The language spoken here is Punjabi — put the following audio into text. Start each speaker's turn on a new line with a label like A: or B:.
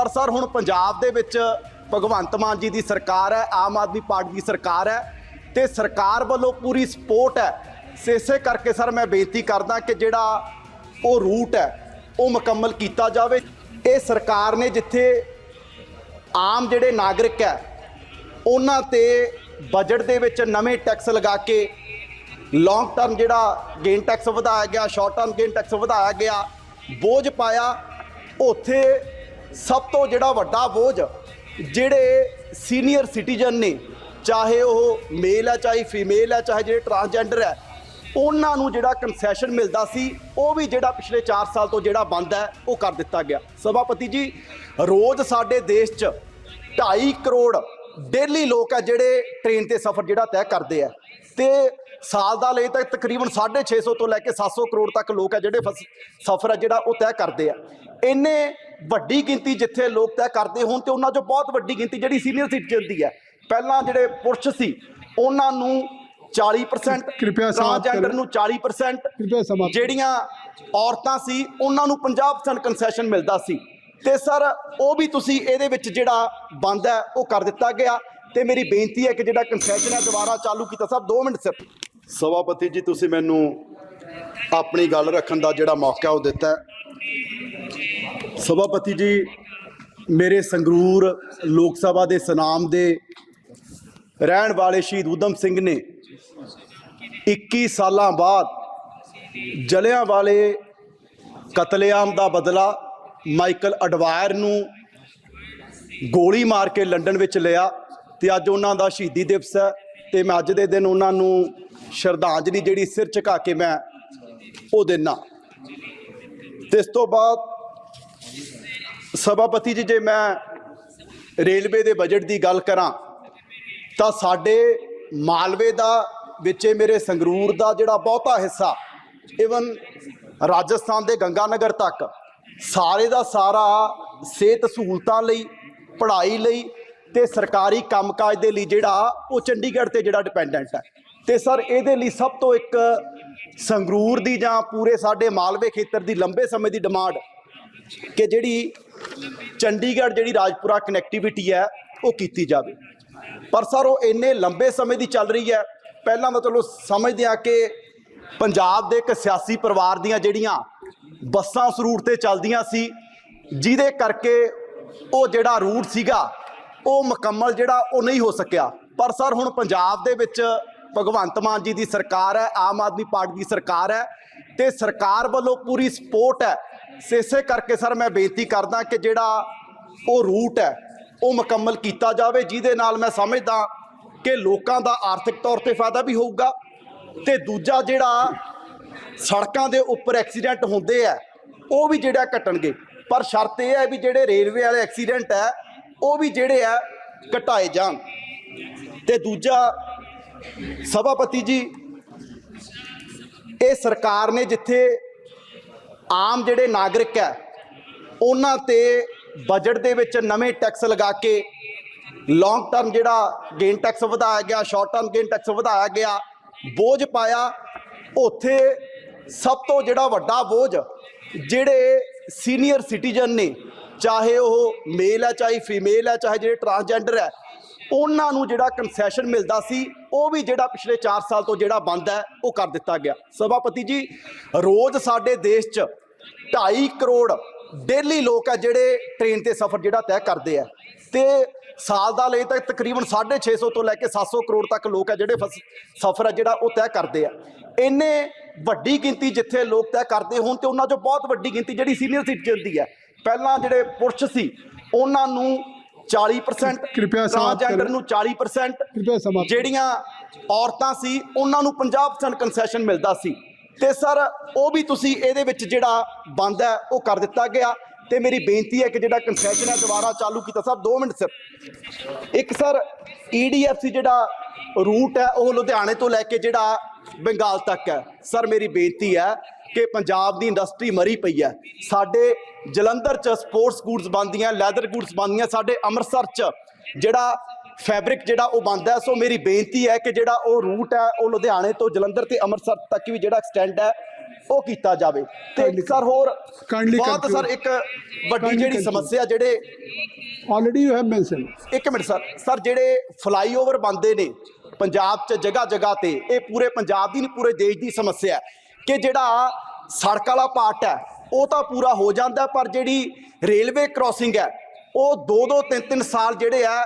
A: ਪਰ ਸਰ, ਹੁਣ ਪੰਜਾਬ ਦੇ ਵਿੱਚ ਭਗਵੰਤ ਮਾਨ ਜੀ ਦੀ ਸਰਕਾਰ ਹੈ, ਆਮ ਆਦਮੀ ਪਾਰਟੀ ਦੀ ਸਰਕਾਰ ਹੈ ਤੇ ਸਰਕਾਰ ਵੱਲੋਂ ਪੂਰੀ ਸਪੋਰਟ ਹੈ। ਸੋ ਇਸੇ ਕਰਕੇ ਸਰ, ਮੈਂ ਬੇਨਤੀ ਕਰਦਾ ਕਿ ਜਿਹੜਾ ਉਹ ਰੂਟ ਹੈ, ਉਹ ਮੁਕੰਮਲ ਕੀਤਾ ਜਾਵੇ। ਇਹ ਸਰਕਾਰ ਨੇ ਜਿੱਥੇ ਆਮ ਜਿਹੜੇ ਨਾਗਰਿਕ ਹੈ, ਉਹਨਾਂ ਤੇ ਬਜਟ ਦੇ ਵਿੱਚ ਨਵੇਂ ਟੈਕਸ ਲਗਾ ਕੇ ਲੌਂਗ ਟਰਮ ਜਿਹੜਾ ਗੇਨ ਟੈਕਸ ਵਧਾਇਆ ਗਿਆ ਸ਼ਾਰਟ ਟਰਮ ਗੇਨ ਟੈਕਸ ਵਧਾਇਆ ਗਿਆ, ਬੋਝ ਪਾਇਆ, ਉੱਥੇ ਸਭ ਤੋਂ ਜਿਹੜਾ ਵੱਡਾ ਬੋਝ ਜਿਹੜੇ ਸੀਨੀਅਰ ਸਿਟੀਜ਼ਨ ਨੇ, ਚਾਹੇ ਉਹ ਮੇਲ ਹੈ, ਚਾਹੇ ਫੀਮੇਲ ਹੈ, ਚਾਹੇ ਜਿਹੜੇ ਟਰਾਂਸਜੈਂਡਰ ਹੈ, ਉਹਨਾਂ ਨੂੰ ਜਿਹੜਾ ਕਨਸੈਸ਼ਨ ਮਿਲਦਾ ਸੀ, ਉਹ ਵੀ ਜਿਹੜਾ ਪਿਛਲੇ 4 ਸਾਲ ਤੋਂ ਜਿਹੜਾ ਬੰਦ ਹੈ, ਉਹ ਕਰ ਦਿੱਤਾ ਗਿਆ। ਸਭਾਪਤੀ ਜੀ, ਰੋਜ਼ ਸਾਡੇ ਦੇਸ਼ 'ਚ 2.5 ਕਰੋੜ ਡੇਲੀ ਲੋਕ ਹੈ ਜਿਹੜੇ ਟ੍ਰੇਨ ਤੇ ਸਫ਼ਰ ਜਿਹੜਾ ਤੈਅ ਕਰਦੇ ਆ ਤੇ ਸਾਲ ਦਾ ਲਈ ਤੱਕ ਤਕਰੀਬਨ 650 ਤੋਂ ਲੈ ਕੇ 700 ਕਰੋੜ ਤੱਕ ਲੋਕ ਹੈ ਜਿਹੜੇ ਸਫ਼ਰ ਹੈ ਜਿਹੜਾ ਉਹ ਤੈਅ ਕਰਦੇ ਆ। ਇੰਨੇ ਵੱਡੀ ਗਿਣਤੀ ਜਿੱਥੇ ਲੋਕ ਤੈਅ ਕਰਦੇ ਹੋਣ ਤੇ ਉਹਨਾਂ 'ਚੋਂ ਬਹੁਤ ਵੱਡੀ ਗਿਣਤੀ ਜਿਹੜੀ ਸੀਨੀਅਰ ਸਿਟੀਜ਼ਨ ਦੀ ਹੈ ਪਹਿਲਾਂ ਜਿਹੜੇ ਪੁਰਸ਼ ਸੀ ਉਹਨਾਂ ਨੂੰ 40%
B: ਕਿਰਪਿਆ
A: ਟਰਾਂਸਜੈਂਡਰ। ਨੂੰ 40%
B: ਕਿਰਪਿਆ ਸਮਾਪਤ
A: ਜਿਹੜੀਆਂ ਔਰਤਾਂ ਸੀ ਉਹਨਾਂ ਨੂੰ 50% ਕਨਸੈਸ਼ਨ ਮਿਲਦਾ ਸੀ। ਤੇ ਸਰ ਉਹ ਵੀ ਤੁਸੀਂ ਇਹਦੇ ਵਿੱਚ ਜਿਹੜਾ ਬੰਦ ਹੈ ਉਹ ਕਰ ਦਿੱਤਾ ਗਿਆ। ਤੇ ਮੇਰੀ ਬੇਨਤੀ ਹੈ ਕਿ ਜਿਹੜਾ ਕਨਸੈਸ਼ਨ ਹੈ ਦੁਬਾਰਾ ਚਾਲੂ ਕੀਤਾ ਸਰ 2 ਮਿੰਟ ਸਿਰ। ਸਭਾਪਤੀ ਜੀ, ਤੁਸੀਂ ਮੈਨੂੰ ਆਪਣੀ ਗੱਲ ਰੱਖਣ ਦਾ ਜਿਹੜਾ ਮੌਕਾ ਉਹ ਦਿੱਤਾ ਸਭਾਪਤੀ ਜੀ, ਮੇਰੇ ਸੰਗਰੂਰ ਲੋਕ ਸਭਾ ਦੇ ਸਨਾਮ ਦੇ ਰਹਿਣ ਵਾਲੇ ਸ਼ਹੀਦ ਊਧਮ ਸਿੰਘ ਨੇ 21 ਸਾਲਾਂ ਬਾਅਦ ਜਲਿਆਂ ਵਾਲੇ ਕਤਲੇਆਮ ਦਾ ਬਦਲਾ ਮਾਈਕਲ ਅਡਵਾਇਰ ਨੂੰ ਗੋਲੀ ਮਾਰ ਕੇ ਲੰਡਨ ਵਿੱਚ ਲਿਆ ਤੇ ਅੱਜ ਉਹਨਾਂ ਦਾ ਸ਼ਹੀਦੀ ਦਿਵਸ ਹੈ ਤੇ ਮੈਂ ਅੱਜ ਦੇ ਦਿਨ ਉਹਨਾਂ ਨੂੰ ਸ਼ਰਧਾਂਜਲੀ ਜਿਹੜੀ ਸਿਰ ਝੁਕਾ ਕੇ ਮੈਂ ਉਹ ਦੇਣਾ ਤੇ ਇਸ ਤੋਂ ਬਾਅਦ ਸਭਾਪਤੀ ਜੀ, ਜੇ ਮੈਂ ਰੇਲਵੇ ਦੇ ਬਜਟ ਦੀ ਗੱਲ ਕਰਾਂ, ਤਾਂ ਸਾਡੇ ਮਾਲਵੇ ਦਾ ਵਿੱਚ ਮੇਰੇ ਸੰਗਰੂਰ ਦਾ ਜਿਹੜਾ ਬਹੁਤਾ ਹਿੱਸਾ ਇਵਨ ਰਾਜਸਥਾਨ ਦੇ ਗੰਗਾਨਗਰ ਤੱਕ, ਸਾਰੇ ਦਾ ਸਾਰਾ ਸਿਹਤ ਸਹੂਲਤਾਂ ਲਈ, ਪੜ੍ਹਾਈ ਲਈ ਤੇ ਸਰਕਾਰੀ ਕੰਮਕਾਜ ਦੇ ਲਈ ਜਿਹੜਾ ਉਹ ਚੰਡੀਗੜ੍ਹ ਤੇ ਜਿਹੜਾ ਡਿਪੈਂਡੈਂਟ ਹੈ। ਤੇ ਸਰ, ਇਹਦੇ ਲਈ ਸਭ ਤੋਂ ਇੱਕ ਸੰਗਰੂਰ ਦੀ ਜਾਂ ਪੂਰੇ ਸਾਡੇ ਮਾਲਵੇ ਖੇਤਰ ਦੀ ਲੰਬੇ ਸਮੇਂ ਦੀ ਡਿਮਾਂਡ ਕਿ ਜਿਹੜੀ ਚੰਡੀਗੜ੍ਹ, ਜਿਹੜੀ ਰਾਜਪੁਰਾ ਕਨੈਕਟੀਵਿਟੀ ਹੈ, ਉਹ ਕੀਤੀ ਜਾਵੇ। ਪਰ ਸਰ, ਉਹ ਇੰਨੇ ਲੰਬੇ ਸਮੇਂ ਦੀ ਚੱਲ ਰਹੀ ਹੈ, ਪਹਿਲਾਂ ਤਾਂ ਚਲੋ ਸਮਝਦੇ ਆ ਕਿ ਪੰਜਾਬ ਦੇ ਇੱਕ ਸਿਆਸੀ ਪਰਿਵਾਰ ਦੀਆਂ ਜਿਹੜੀਆਂ ਬੱਸਾਂ ਉਸ ਰੂਟ ਤੇ ਚੱਲਦੀਆਂ ਸੀ, ਜਿਹਦੇ ਕਰਕੇ ਉਹ ਜਿਹੜਾ ਰੂਟ ਸੀਗਾ, ਉਹ ਮੁਕੰਮਲ ਜਿਹੜਾ, ਉਹ ਨਹੀਂ ਹੋ ਸਕਿਆ। ਪਰ ਸਰ, ਹੁਣ ਪੰਜਾਬ ਦੇ ਵਿੱਚ ਭਗਵੰਤ ਮਾਨ ਜੀ ਦੀ ਸਰਕਾਰ ਹੈ, ਆਮ ਆਦਮੀ ਪਾਰਟੀ ਦੀ ਸਰਕਾਰ ਹੈ ਤੇ ਸਰਕਾਰ ਵੱਲੋਂ ਪੂਰੀ ਸਪੋਰਟ ਹੈ। ਸੋ ਇਸੇ ਕਰਕੇ ਸਰ ਮੈਂ ਬੇਨਤੀ ਕਰਦਾ ਕਿ ਜਿਹੜਾ ਉਹ ਰੂਟ ਹੈ, ਉਹ ਮੁਕੰਮਲ ਕੀਤਾ ਜਾਵੇ, ਜਿਹਦੇ ਨਾਲ ਮੈਂ ਸਮਝਦਾ ਕਿ ਲੋਕਾਂ ਦਾ ਆਰਥਿਕ ਤੌਰ ਤੇ ਫਾਇਦਾ ਵੀ ਹੋਊਗਾ ਤੇ ਦੂਜਾ ਜਿਹੜਾ ਸੜਕਾਂ ਦੇ ਉੱਪਰ ਐਕਸੀਡੈਂਟ ਹੁੰਦੇ ਆ, ਉਹ ਵੀ ਜਿਹੜਾ ਘਟਣਗੇ। ਪਰ ਸ਼ਰਤ ਇਹ ਹੈ ਵੀ ਜਿਹੜੇ ਰੇਲਵੇ ਵਾਲੇ ਐਕਸੀਡੈਂਟ ਹੈ, ਉਹ ਵੀ ਜਿਹੜੇ ਆ ਘਟਾਏ ਜਾਣ। ਤੇ ਦੂਜਾ ਸਭਾਪਤੀ ਜੀ, ਇਹ ਸਰਕਾਰ ਨੇ ਜਿੱਥੇ ਆਮ ਜਿਹੜੇ ਨਾਗਰਿਕ ਹੈ, ਉਹਨਾਂ ਤੇ ਬਜਟ ਦੇ ਵਿੱਚ ਨਵੇਂ ਟੈਕਸ ਲਗਾ ਕੇ ਲੌਂਗ ਟਰਮ ਜਿਹੜਾ ਗੇਨ ਟੈਕਸ ਵਧਾਇਆ ਗਿਆ ਸ਼ਾਰਟ ਟਰਮ ਗੇਨ ਟੈਕਸ ਵਧਾਇਆ ਗਿਆ, ਬੋਝ ਪਾਇਆ, ਉੱਥੇ ਸਭ ਤੋਂ ਜਿਹੜਾ ਵੱਡਾ ਬੋਝ ਜਿਹੜੇ ਸੀਨੀਅਰ ਸਿਟੀਜ਼ਨ ਨੇ, ਚਾਹੇ ਉਹ ਮੇਲ ਹੈ, ਚਾਹੇ ਫੀਮੇਲ ਹੈ, ਚਾਹੇ ਜਿਹੜੇ ਟਰਾਂਸਜੈਂਡਰ ਹੈ ਉਹਨਾਂ ਨੂੰ ਜਿਹੜਾ ਕਨਸੈਸ਼ਨ ਮਿਲਦਾ ਸੀ, ਉਹ ਵੀ ਜਿਹੜਾ ਪਿਛਲੇ 4 ਸਾਲ ਤੋਂ ਜਿਹੜਾ ਬੰਦ ਹੈ, ਉਹ ਕਰ ਦਿੱਤਾ ਗਿਆ। ਸਭਾਪਤੀ ਜੀ, ਰੋਜ਼ ਸਾਡੇ ਦੇਸ਼ 'ਚ 2.5 ਕਰੋੜ ਡੇਲੀ ਲੋਕ ਹੈ ਜਿਹੜੇ ਟ੍ਰੇਨ ਤੇ ਸਫ਼ਰ ਜਿਹੜਾ ਤੈਅ ਕਰਦੇ ਆ। ਤੇ ਸਾਲ ਦਾ ਲਈ ਤੱਕ ਤਕਰੀਬਨ 650 ਤੋਂ ਲੈ ਕੇ 700 ਕਰੋੜ ਤੱਕ ਲੋਕ ਹੈ ਜਿਹੜੇ ਫਸ- ਸਫ਼ਰ ਹੈ ਜਿਹੜਾ ਉਹ ਤੈਅ ਕਰਦੇ ਆ। ਇੰਨੇ ਵੱਡੀ ਗਿਣਤੀ ਜਿੱਥੇ ਲੋਕ ਤੈਅ ਕਰਦੇ ਹੋਣ ਤੇ ਉਹਨਾਂ 'ਚੋਂ ਬਹੁਤ ਵੱਡੀ ਗਿਣਤੀ ਜਿਹੜੀ ਸੀਨੀਅਰ ਸਿਟੀਜ਼ਨ ਦੀ ਹੈ ਪਹਿਲਾਂ ਜਿਹੜੇ ਪੁਰਸ਼ ਸੀ, ਉਹਨਾਂ ਨੂੰ 40%
B: ਕਿਰਪਿਆ ਸਮਾਪਤ ਕਰੋ।
A: ਨੂੰ 40%
B: ਕਿਰਪਿਆ ਸਮਾਪਤ
A: ਜਿਹੜੀਆਂ ਔਰਤਾਂ ਸੀ ਉਹਨਾਂ ਨੂੰ 50% ਕਨਸੈਸ਼ਨ ਮਿਲਦਾ ਸੀ। ਤੇ ਸਰ ਉਹ ਵੀ ਤੁਸੀਂ ਇਹਦੇ ਵਿੱਚ ਜਿਹੜਾ ਬੰਦ ਹੈ ਉਹ ਕਰ ਦਿੱਤਾ ਗਿਆ। ਤੇ ਮੇਰੀ ਬੇਨਤੀ ਹੈ ਕਿ ਜਿਹੜਾ ਕਨਸੈਸ਼ਨ ਹੈ ਦੁਬਾਰਾ ਚਾਲੂ ਕੀਤਾ। ਸਰ 2 ਮਿੰਟ ਸਿਰ। ਇੱਕ ਸਰ ਈਡੀਐਫਸੀ ਜਿਹੜਾ ਰੂਟ ਹੈ ਉਹ ਲੁਧਿਆਣੇ ਤੋਂ ਲੈ ਕੇ ਜਿਹੜਾ ਬੰਗਾਲ ਤੱਕ ਹੈ। ਸਰ ਮੇਰੀ ਬੇਨਤੀ ਹੈ ਕਿ ਪੰਜਾਬ ਦੀ ਇੰਡਸਟਰੀ ਮਰੀ ਪਈ ਹੈ। ਸਾਡੇ ਜਲੰਧਰ 'ਚ ਸਪੋਰਟਸ ਗੂਡਸ ਬਣਦੀਆਂ ਲੈਦਰ ਗੂਡਸ ਬਣਦੀਆਂ ਸਾਡੇ ਅੰਮ੍ਰਿਤਸਰ 'ਚ ਜਿਹੜਾ ਫੈਬਰਿਕ ਜਿਹੜਾ ਉਹ ਬਣਦਾ ਸੋ ਮੇਰੀ ਬੇਨਤੀ ਹੈ ਕਿ ਜਿਹੜਾ ਉਹ ਰੂਟ ਹੈ ਉਹ ਲੁਧਿਆਣੇ ਤੋਂ ਜਲੰਧਰ ਤੇ ਅੰਮ੍ਰਿਤਸਰ ਤੱਕ ਵੀ ਜਿਹੜਾ ਐਕਸਟੈਂਡ ਹੈ ਉਹ ਕੀਤਾ ਜਾਵੇ। ਤੇ ਸਰ ਹੋਰ ਬਹੁਤ ਸਰ ਇੱਕ ਵੱਡੀ ਜਿਹੜੀ ਸਮੱਸਿਆ ਜਿਹੜੇ
B: ਆਲਰੇਡੀ ਯੂ ਹੈਵ ਮੈਂਸ਼ਨ
A: ਇੱਕ ਮਿੰਟ ਸਰ ਸਰ ਜਿਹੜੇ ਫਲਾਈਓਵਰ ਬੰਦੇ ਨੇ ਪੰਜਾਬ 'ਚ ਜਗ੍ਹਾ ਜਗ੍ਹਾ ਤੇ ਇਹ ਪੂਰੇ ਪੰਜਾਬ ਦੀ ਨਹੀਂ ਪੂਰੇ ਦੇਸ਼ ਦੀ ਸਮੱਸਿਆ ਹੈ। ਕਿ ਜਿਹੜਾ ਸੜਕ ਵਾਲਾ ਪਾਰਟ ਹੈ, ਉਹ ਤਾਂ ਪੂਰਾ ਹੋ ਜਾਂਦਾ ਪਰ ਜਿਹੜੀ ਰੇਲਵੇ ਕ੍ਰਾਸਿੰਗ ਹੈ, ਉਹ 2-2 3-3 ਸਾਲ ਜਿਹੜੇ ਆ